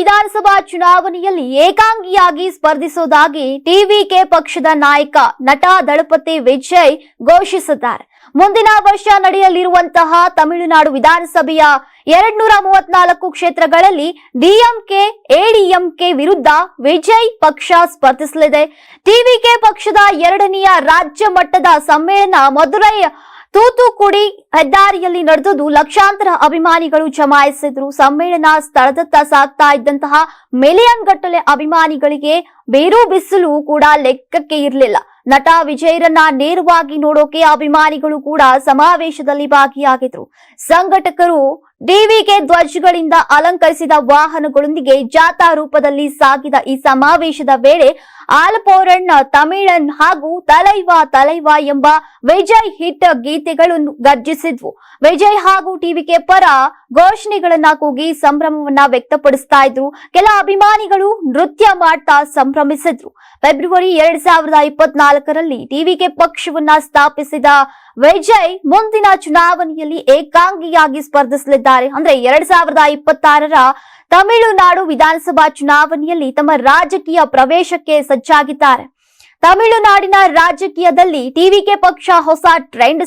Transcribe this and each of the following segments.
ವಿಧಾನಸಭಾ ಚುನಾವಣೆಯಲ್ಲಿ ಏಕಾಂಗಿಯಾಗಿ ಸ್ಪರ್ಧಿಸುವುದಾಗಿ ಟಿವಿಕೆ ಪಕ್ಷದ ನಾಯಕ ನಟ ದಳಪತಿ ವಿಜಯ್ ಘೋಷಿಸಿದ್ದಾರೆ. ಮುಂದಿನ ವರ್ಷ ನಡೆಯಲಿರುವಂತಹ ತಮಿಳುನಾಡು ವಿಧಾನಸಭೆಯ ಎರಡ್ನೂರ ಮೂವತ್ನಾಲ್ಕು ಕ್ಷೇತ್ರಗಳಲ್ಲಿ ಡಿಎಂಕೆ, ಎಡಿಎಂಕೆ ವಿರುದ್ಧ ವಿಜಯ್ ಪಕ್ಷ ಸ್ಪರ್ಧಿಸಲಿದೆ. ಟಿವಿಕೆ ಪಕ್ಷದ ಎರಡನೆಯ ರಾಜ್ಯ ಮಟ್ಟದ ಸಮ್ಮೇಳನ ಮದುರೈ ತೂತುಕುಡಿ ಹೆದ್ದಾರಿಯಲ್ಲಿ ನಡೆದದ್ದು ಲಕ್ಷಾಂತರ ಅಭಿಮಾನಿಗಳು ಜಮಾಯಿಸಿದ್ರು ಸಮ್ಮೇಳನ ಸ್ಥಳದತ್ತ ಸಾಗ್ತಾ ಇದ್ದಂತಹ ಮಿಲಿಯನ್ ಗಟ್ಟಲೆ ಅಭಿಮಾನಿಗಳಿಗೆ ಬೇರು ಬಿಸಿಲು ಕೂಡ ಲೆಕ್ಕಕ್ಕೆ ಇರಲಿಲ್ಲ. ನಟ ವಿಜಯರನ್ನ ನೇರವಾಗಿ ನೋಡೋಕೆ ಅಭಿಮಾನಿಗಳು ಕೂಡ ಸಮಾವೇಶದಲ್ಲಿ ಭಾಗಿಯಾಗಿದ್ರು. ಸಂಘಟಕರು ಡಿವಿಗೆ ಧ್ವಜಗಳಿಂದ ಅಲಂಕರಿಸಿದ ವಾಹನಗಳೊಂದಿಗೆ ಜಾಥಾ ರೂಪದಲ್ಲಿ ಸಾಗಿದ ಈ ಸಮಾವೇಶದ ವೇಳೆ ಆಲ್ಪೋರಣ್ಣ, ತಮಿಳನ್ ಹಾಗೂ ತಲೈವಾ ತಲೈವಾ ಎಂಬ ವಿಜಯ್ ಹಿಟ್ ಗೀತೆಗಳನ್ನು ಗರ್ಜಿಸಿದ್ವು. ವಿಜಯ್ ಹಾಗೂ ಟಿವಿಕೆ ಪರ ಘೋಷಣೆಗಳನ್ನ ಕೂಗಿ ಸಂಭ್ರಮವನ್ನ ವ್ಯಕ್ತಪಡಿಸ್ತಾ ಇದ್ರು. ಕೆಲ ಅಭಿಮಾನಿಗಳು ನೃತ್ಯ ಮಾಡ್ತಾ ಸಂಭ್ರಮಿಸಿದ್ರು. ಫೆಬ್ರವರಿ ಎರಡ್ ಸಾವಿರದ ಇಪ್ಪತ್ನಾಲ್ಕರಲ್ಲಿ ಟಿವಿಕೆ ಪಕ್ಷವನ್ನ ಸ್ಥಾಪಿಸಿದ ವಿಜಯ್ ಮುಂದಿನ ಚುನಾವಣೆಯಲ್ಲಿ ಏಕಾಂಗಿಯಾಗಿ ಸ್ಪರ್ಧಿಸಲಿದ್ದಾರೆ ಅಂದ್ರೆ ಎರಡ್ ಸಾವಿರದ ಇಪ್ಪತ್ತಾರರ ತಮಿಳುನಾಡು ವಿಧಾನಸಭಾ ಚುನಾವಣೆಯಲ್ಲಿ ತಮ್ಮ ರಾಜಕೀಯ ಪ್ರವೇಶಕ್ಕೆ ಸಜ್ಜಾಗಿದ್ದಾರೆ. ತಮಿಳುನಾಡಿನ ರಾಜಕೀಯದಲ್ಲಿ ಟಿವಿಕೆ ಪಕ್ಷ ಹೊಸ ಟ್ರೆಂಡ್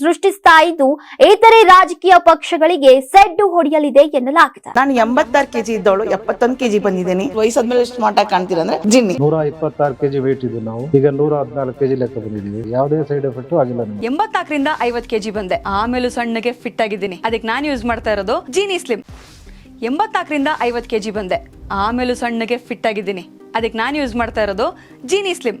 ಸೃಷ್ಟಿಸ್ತಾ ಇದ್ದು ಇತರೆ ರಾಜಕೀಯ ಪಕ್ಷಗಳಿಗೆ ಸೆಡ್ಡು ಹೊಡೆಯಲಿದೆ ಎನ್ನಲಾಗಿದೆ. ನಾನು ಎಂಬತ್ತಾರು ಕೆಜಿ ಇದ್ದವಳು ಎಪ್ಪತ್ತೊಂದು ಕೆಜಿ ಬಂದಿದ್ದೀನಿ. ವಯಸ್ಸಾದ್ಮೇಲೆ ಸ್ಮಾರ್ಟ್ ಆಗಿ ಕಾಣ್ತೀರ ಅಂದ್ರೆ ಜಿನ್ನಿ. ನೂರ ಇಪ್ಪತ್ತಾರು ಕೆಜಿ ವೇಟ್ ಇದ್ದು ನಾವು. ಈಗ ನೂರ ಹದಿನಾಲ್ಕು ಕೆಜಿ ಲೆಕ್ಕ ಬಂದಿದ್ದೀವಿ. ಯಾವುದೇ ಸೈಡ್ ಎಫೆಕ್ಟ್ ಆಗಿಲ್ಲ ಎಂಬತ್ತಾಕರಿಂದ ಎಂಬತ್ನಾಲ್ಕರಿಂದ ಐವತ್ ಕೆಜಿ ಬಂದೆ. ಆಮೇಲೂ ಸಣ್ಣಗೆ ಫಿಟ್ ಆಗಿದ್ದೀನಿ. ಅದಕ್ಕೆ ನಾನು ಯೂಸ್ ಮಾಡ್ತಾ ಇರೋದು ಜೀನಿ ಸ್ಲಿಮ್ ಎಂಬತ್ನಾಲ್ಕರಿಂದ ಐವತ್ತು ಕೆಜಿ ಬಂದೆ. ಆಮೇಲೂ ಸಣ್ಣಗೆ ಫಿಟ್ ಆಗಿದ್ದೀನಿ. ಅದಕ್ಕೆ ನಾನು ಯೂಸ್ ಮಾಡ್ತಾ ಇರೋದು ಜೀನಿ ಸ್ಲಿಮ್